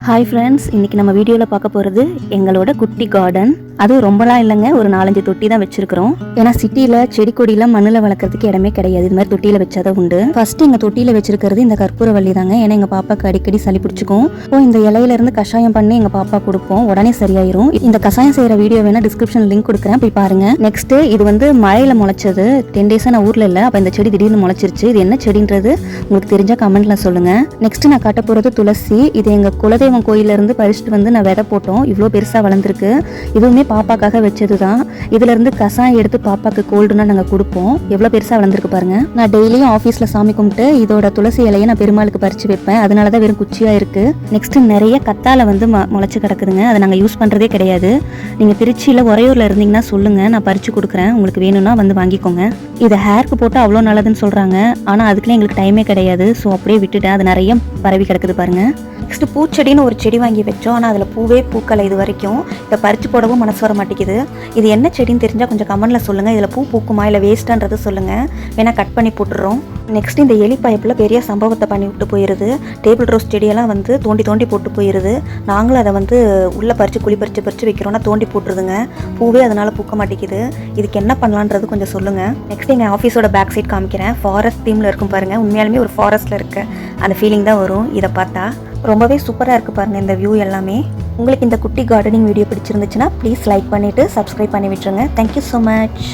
Hi friends இன்னைக்கு நம்ம வீடியோவில் பார்க்க போகிறது எங்களோட குட்டி கார்டன் அதுவும் ரொம்பலாம் இல்லைங்க. ஒரு நாலஞ்சு தொட்டி தான் வச்சிருக்கிறோம். ஏன்னா சிட்டியில் செடி கொடியெல்லாம் மண்ணில் வளர்க்குறதுக்கு இடமே கிடையாது. இது மாதிரி தொட்டியில் வச்சாதான் உண்டு. ஃபர்ஸ்ட் எங்கள் தொட்டியில் வச்சிருக்கிறது இந்த கற்பூரவள்ளி தாங்க. ஏன்னா எங்கள் பாப்பாக்கு அடிக்கடி சளி பிடிச்சிக்கும். இப்போ இந்த இலையில இருந்து கஷாயம் பண்ணி எங்கள் பாப்பா கொடுப்போம். உடனே சரியாயிரும். இந்த கஷாயம் செய்கிற வீடியோ வேணா டிஸ்கிரிப்ஷன் லிங்க் கொடுக்குறேன். போய் பாருங்க. நெக்ஸ்ட் இது வந்து மழையில முளைச்சது. டென் டேஸாக நான் ஊரில் இல்லை. அப்போ இந்த செடி திடீர்னு முளைச்சிருச்சு. இது என்ன செடின்றது உங்களுக்கு தெரிஞ்சா கமெண்ட்ல சொல்லுங்க. நெக்ஸ்ட் நான் காட்ட போறது துளசி. இது எங்க குலதெய்வம் கோயில இருந்து பறிச்சுட்டு வந்து நான் விதை போட்டோம். இவ்வளோ பெருசா வளர்ந்துருக்கு. இதுவுமே பாப்பாக்காக வச்சது தான் இதுல இருந்து கசாயம் எடுத்து பாப்பாக்கு கோல்டுனா நாங்க கொடுப்போம். எவ்வளோ பெருசா வளர்ந்துருக்கு பாருங்க. நான் டெய்லியும் ஆஃபீஸில் சாமி கும்பிட்டு இதோட துளசி இலையை நான் பெருமாளுக்கு பறிச்சு வைப்பேன். அதனால தான் வெறும் குச்சியா இருக்கு. நெக்ஸ்ட் நிறைய கத்தால வந்து ம- முளைச்சு கிடக்குதுங்க. அதை நாங்க யூஸ் பண்றதே கிடையாது. நீங்க திருச்சியில உறையூர்ல இருந்தீங்கன்னா சொல்லுங்க. நான் பறிச்சு கொடுக்குறேன். உங்களுக்கு வேணும்னா வந்து வாங்கிக்கோங்க. இதை ஹேருக்கு போட்டு அவ்வளோ நல்லதுன்னு சொல்றாங்க. ஆனா அதுக்குலாம் எங்களுக்கு டைமே கிடையாது. ஸோ அப்படியே விட்டுட்டேன். அது நிறைய பரவி கிடக்குது பாருங்க. நெக்ஸ்ட் பூச்செடின்னு ஒரு செடி வாங்கி வச்சோம். ஆனால் அதில் பூவே பூக்கலை இது வரைக்கும். இதை பறிச்சு போடவும் மனசு வர மாட்டேங்குது. இது என்ன செடின்னு தெரிஞ்சால் கொஞ்சம் கமெண்டில் சொல்லுங்கள் இதில் பூ பூக்குமா இல்லை வேஸ்ட்டான்றது சொல்லுங்கள் வேணால் கட் பண்ணி போட்டுறோம். நெக்ஸ்ட் இந்த எலி பைப்பில் பெரிய சம்பவத்தை பண்ணி விட்டு போயிடுது டேபிள் ரோஸ் செடியெல்லாம் வந்து தோண்டி தோண்டி போட்டு போயிடுது நாங்களும் அதை வந்து உள்ளே பறித்து குழி பறித்து பறித்து வைக்கிறோன்னா தோண்டி போட்டுருதுங்க. பூவே அதனால் பூக்க மாட்டேங்குது. இதுக்கு என்ன பண்ணலான்றது கொஞ்சம் சொல்லுங்கள் நெக்ஸ்ட் எங்கள் ஆஃபீஸோட பேக் சைட் காமிக்கிறேன். ஃபாரஸ்ட் தீமில் இருக்கும் பாருங்கள் உண்மையாலுமே ஒரு ஃபாரஸ்ட்டில் இருக்க அந்த ஃபீலிங் தான் வரும். இதை பார்த்தா. ரொம்பவே சூப்பராக இருக்குது பாருங்கள் இந்த வியூ எல்லாமே. உங்களுக்கு இந்த குட்டி கார்டனிங் வீடியோ பிடிச்சிருந்துச்சுன்னா ப்ளீஸ் லைக் பண்ணிவிட்டு சப்ஸ்கிரைப் பண்ணி விட்டுருங்க. Thank you so much